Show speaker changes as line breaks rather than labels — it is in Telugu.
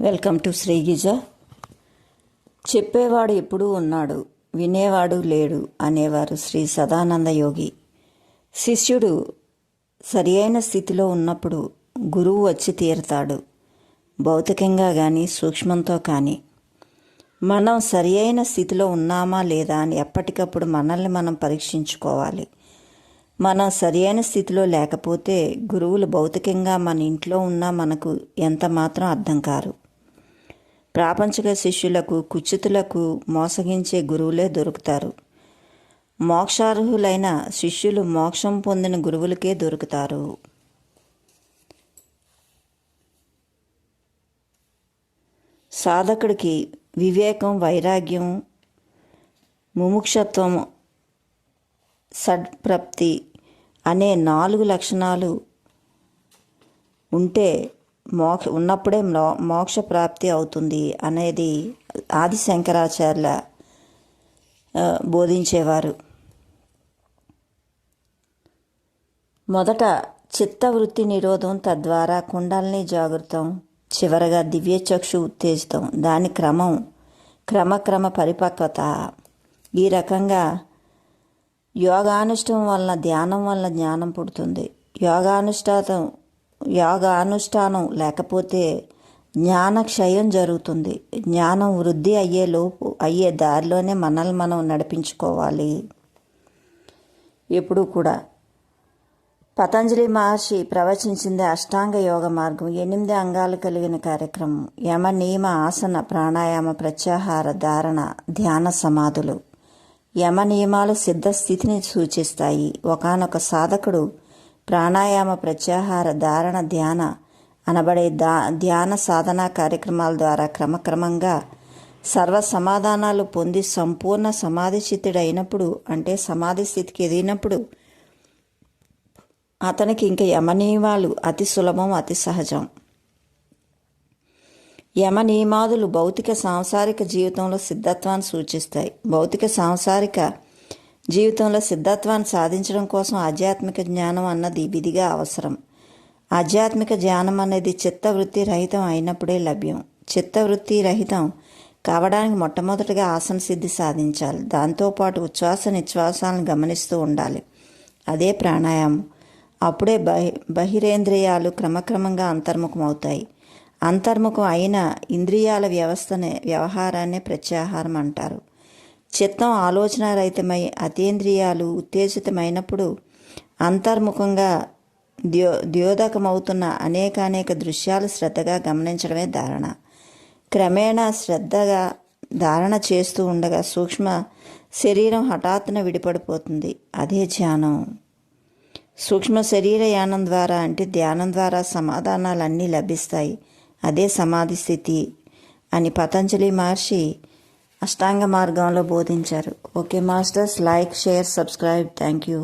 వెల్కమ్ టు శ్రీగిజ చెప్పేవాడు ఎప్పుడూ ఉన్నాడు వినేవాడు లేడు అనేవారు శ్రీ సదానంద యోగి. శిష్యుడు సరి అయిన స్థితిలో ఉన్నప్పుడు గురువు వచ్చి తీరుతాడు భౌతికంగా కానీ సూక్ష్మంతో కానీ. మనం సరి అయిన స్థితిలో ఉన్నామా లేదా అని ఎప్పటికప్పుడు మనల్ని మనం పరీక్షించుకోవాలి. మనం సరి అయిన స్థితిలో లేకపోతే గురువులు భౌతికంగా మన ఇంట్లో ఉన్నా మనకు ఎంత మాత్రం అర్థం కారు. ప్రాపంచిక శిష్యులకు కుచితులకు మోసగించే గురువులే దొరుకుతారు. మోక్షార్హులైన శిష్యులు మోక్షం పొందిన గురువులకే దొరుకుతారు. సాధకుడికి వివేకం వైరాగ్యం ముముక్షత్వం సడ్ప్రాప్తి అనే నాలుగు లక్షణాలు ఉంటే మోక్ష ఉన్నప్పుడే మో- మోక్ష ప్రాప్తి అవుతుంది అనేది ఆది శంకరాచార్య బోధించేవారు. మొదట చిత్తవృత్తి నిరోధం తద్వారా కుండల్ని జాగృతం చివరగా దివ్యచక్షు ఉత్తేజితం. దాని క్రమం క్రమక్రమ పరిపక్వత. ఈ రకంగా యోగానుష్ఠం వలన ధ్యానం వలన జ్ఞానం పుడుతుంది. యోగానుష్ఠాతం యోగానుష్ఠానం లేకపోతే జ్ఞాన క్షయం జరుగుతుంది. జ్ఞానం వృద్ధి అయ్యే లోపు అయ్యే దారిలోనే మనల్ని మనం నడిపించుకోవాలి. ఎప్పుడూ కూడా. పతంజలి మహర్షి ప్రవచించింది అష్టాంగ యోగ మార్గం ఎనిమిది అంగాలు కలిగిన కార్యక్రమం యమ నియమ ఆసన ప్రాణాయామ ప్రత్యాహార ధారణ ధ్యాన సమాధులు. యమ నియమాలు సిద్ధస్థితిని సూచిస్తాయి. ఒకానొక సాధకుడు ప్రాణాయామ ప్రత్యాహార ధారణ ధ్యాన అనబడే దా ధ్యాన సాధన కార్యక్రమాల ద్వారా క్రమక్రమంగా సర్వ సమాధానాలు పొంది సంపూర్ణ సమాధి స్థితుడైనప్పుడు అంటే సమాధి స్థితికి ఎదిగినప్పుడు అతనికి ఇంక యమనియమాలు అతి సులభం అతి సహజం. యమనియమాదులు భౌతిక సాంసారిక జీవితంలో సిద్ధత్వాన్ని సూచిస్తాయి. భౌతిక సాంసారిక జీవితంలో సిద్ధత్వాన్ని సాధించడం కోసం ఆధ్యాత్మిక జ్ఞానం అన్నది విధిగా అవసరం. ఆధ్యాత్మిక జ్ఞానం అనేది చిత్తవృత్తి రహితం అయినప్పుడే లభ్యం. చిత్తవృత్తి రహితం కావడానికి మొట్టమొదటిగా ఆసన సిద్ధి సాధించాలి. దాంతోపాటు ఉచ్ఛ్వాస నిశ్వాసాలను గమనిస్తూ ఉండాలి. అదే ప్రాణాయామం. అప్పుడే బహి బహిరేంద్రియాలు క్రమక్రమంగా అంతర్ముఖమవుతాయి. అంతర్ముఖం అయిన ఇంద్రియాల వ్యవస్థనే వ్యవహారాన్ని ప్రత్యాహారం అంటారు. చిత్తం ఆలోచనారహితమై అతీంద్రియాలు ఉత్తేజితమైనప్పుడు అంతర్ముఖంగా ద్యో ద్యోదకమవుతున్న అనేకానేక దృశ్యాలు శ్రద్ధగా గమనించడమే ధారణ. క్రమేణా శ్రద్ధగా ధారణ చేస్తూ ఉండగా సూక్ష్మ శరీరం హఠాత్తున విడిపడిపోతుంది. అదే ధ్యానం. సూక్ష్మ శరీర యానం ద్వారా అంటే ధ్యానం ద్వారా సమాధానాలన్నీ లభిస్తాయి. అదే సమాధి స్థితి అని పతంజలి మహర్షి అష్టాంగ మార్గంలో బోధించారు. Okay masters like share subscribe. Thank you